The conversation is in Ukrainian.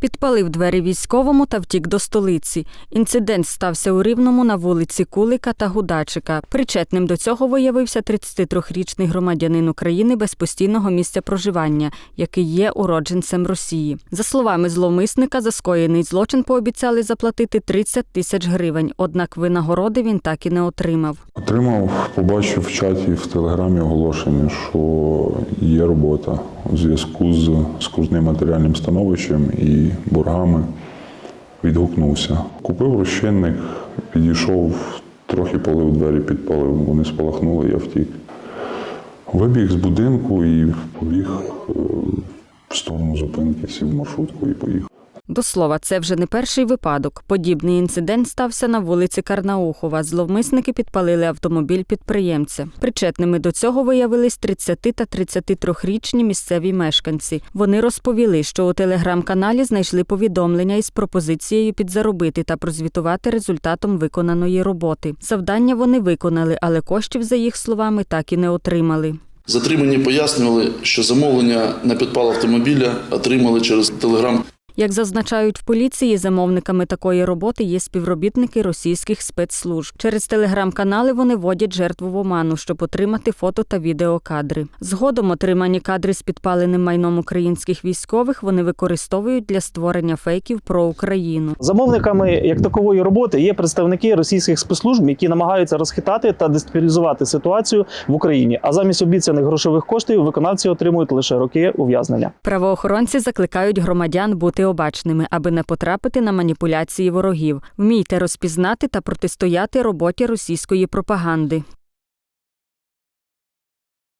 Підпалив двері військовому та втік до столиці. Інцидент стався у Рівному на вулиці Кулика та Гудачика. Причетним до цього виявився 33-річний громадянин України без постійного місця проживання, який є уродженцем Росії. За словами зловмисника, за скоєний злочин пообіцяли заплатити 30 тисяч гривень, однак винагороди він так і не отримав. Отримав, побачив в чаті в телеграмі оголошення, що є робота у зв'язку з скрутним матеріальним становищем і боргами. Відгукнувся. Купив розчинник, підійшов, трохи полив двері, підпалив. Вони спалахнули, я втік. Вибіг з будинку і побіг е, в сторону зупинки, сів в маршрутку і поїхав. До слова, це вже не перший випадок. Подібний інцидент стався на вулиці Карнаухова. Зловмисники підпалили автомобіль підприємця. Причетними до цього виявились 30 та 33-річні місцеві мешканці. Вони розповіли, що у телеграм-каналі знайшли повідомлення із пропозицією підзаробити та прозвітувати результатом виконаної роботи. Завдання вони виконали, але коштів, за їх словами, так і не отримали. Затримані пояснювали, що замовлення на підпал автомобіля отримали через телеграм Як зазначають в поліції, замовниками такої роботи є співробітники російських спецслужб. Через телеграм-канали вони вводять жертву в оману, щоб отримати фото та відеокадри. Згодом отримані кадри з підпаленим майном українських військових вони використовують для створення фейків про Україну. Замовниками як такової роботи є представники російських спецслужб, які намагаються розхитати та дестабілізувати ситуацію в Україні. А замість обіцяних грошових коштів виконавці отримують лише роки ув'язнення. Правоохоронці закликають громадян бути обачними, аби не потрапити на маніпуляції ворогів. Вмійте розпізнати та протистояти роботі російської пропаганди.